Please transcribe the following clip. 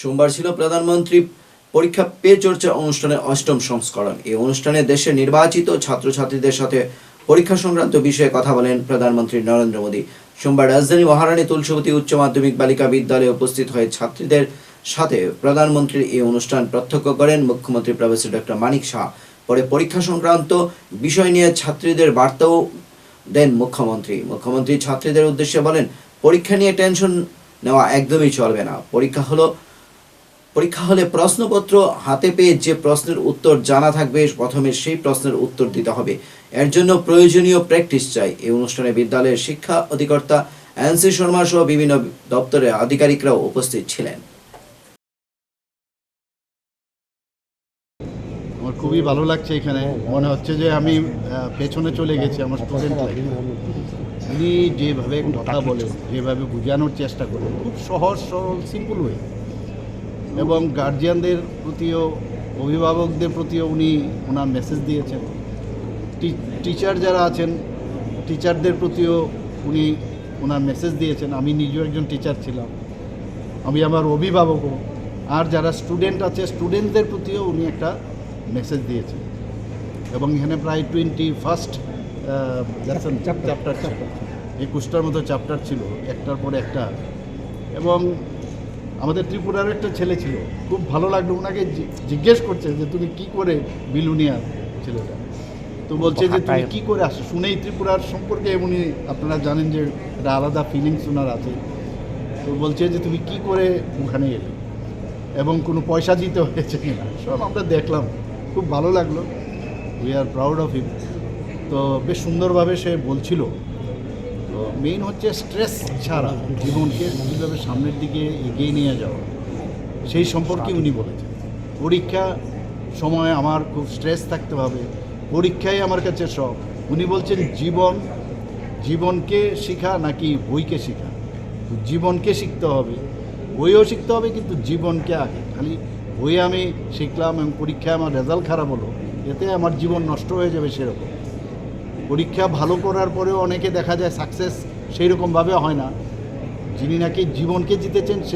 সোমবার ছিল প্রধানমন্ত্রী পরীক্ষা পে চর্চা অনুষ্ঠানের অষ্টম সংস্করণ। এই অনুষ্ঠানে দেশের নির্বাচিত ছাত্রছাত্রীদের সাথে পরীক্ষা সংক্রান্ত বিষয়ে কথা বলেন প্রধানমন্ত্রী নরেন্দ্র মোদী। সোমবার রাজধানী মহারানী তুলসীবতী উচ্চ মাধ্যমিক বালিকা বিদ্যালয়ে উপস্থিত হয়ে ছাত্রীদের সাথে প্রধানমন্ত্রীর এই অনুষ্ঠান প্রত্যক্ষ করেন মুখ্যমন্ত্রী প্রফেসর ডক্টর মানিক শাহ। পরে পরীক্ষা সংক্রান্ত বিষয় নিয়ে ছাত্রীদের বার্তাও দেন মুখ্যমন্ত্রী। মুখ্যমন্ত্রী ছাত্রীদের উদ্দেশ্যে বলেন, পরীক্ষা নিয়ে টেনশন নেওয়া একদমই চলবে না। পরীক্ষা হলো পরীক্ষা হলে প্রশ্নপত্র হাতে পেয়ে যে প্রশ্নের উত্তর জানা থাকবে, প্রথমে সেই প্রশ্নের উত্তর দিতে হবে। এর জন্য প্রয়োজনীয় প্র্যাকটিস চাই। এই অনুষ্ঠানে বিদ্যালয়ের শিক্ষা অধিকর্তা এনসি শর্মা সহ বিভিন্ন দপ্তরের আধিকারিকরাও উপস্থিত ছিলেন। আমার খুবই ভালো লাগছে এখানে। মনে হচ্ছে যে আমি পেছনে চলে গেছি আমার স্টুডেন্ট উনি যেভাবে কথা বলে, যেভাবে বোঝানোর চেষ্টা করে, খুব সহজ, সরল সিম্পল ওয়ে এবং গার্জিয়ানদের প্রতিও অভিভাবকদের প্রতিও উনি ওনার মেসেজ দিয়েছেন। টিচার যারা আছেন টিচারদের প্রতিও উনি ওনার মেসেজ দিয়েছেন। আমি নিজেও একজন টিচার ছিলাম। আমি আমার অভিভাবকও। আর যারা স্টুডেন্ট আছে স্টুডেন্টদের প্রতিও উনি একটা মেসেজ দিয়েছেন। এবং এখানে প্রায় টোয়েন্টি ফার্স্ট চ্যাপ্টার একুশটার মতো চ্যাপ্টার ছিল একটার পর একটা। এবং আমাদের ত্রিপুরার একটা ছেলে ছিল। খুব ভালো লাগল ওনাকে জিজ্ঞেস করছে যে, তুমি কি করে বিলুনিয়ার ছেলেটা? তো বলছে যে, তুমি কী করে আসো শুনেই ত্রিপুরার সম্পর্কে উনি, আপনারা জানেন যে একটা আলাদা ফিলিংস ওনার আছে। তো বলছে যে, তুমি কি করে ওখানে এলে? এবং কোনো পয়সা দিতে হয়েছে কিনা? সব আমরা দেখলাম। খুব ভালো লাগল। We are proud of him তো বেশ সুন্দরভাবে সে বলছিল। মেইন হচ্ছে স্ট্রেস ছাড়া জীবনকে কীভাবে সামনের দিকে এগিয়ে নিয়ে যাওয়া, সেই সম্পর্কে উনি বলেছেন। পরীক্ষা সময় আমার খুব স্ট্রেস থাকতে হবে, পরীক্ষাই আমার কাছে সব উনি বলছেন, জীবন, জীবনকে শেখা নাকি বইকে শেখা? জীবনকে শিখতে হবে, বইও শিখতে হবে, কিন্তু জীবনকে আগে। খালি বই আমি শিখলাম এবং পরীক্ষায় আমার রেজাল্ট খারাপ হলো, এতে আমার জীবন নষ্ট হয়ে যাবে সেরকম। পরীক্ষা ভালো করার পরেও অনেকে দেখা যায় সাকসেস সেই রকমভাবে হয় না। যিনি নাকি জীবনকে জিতেছেন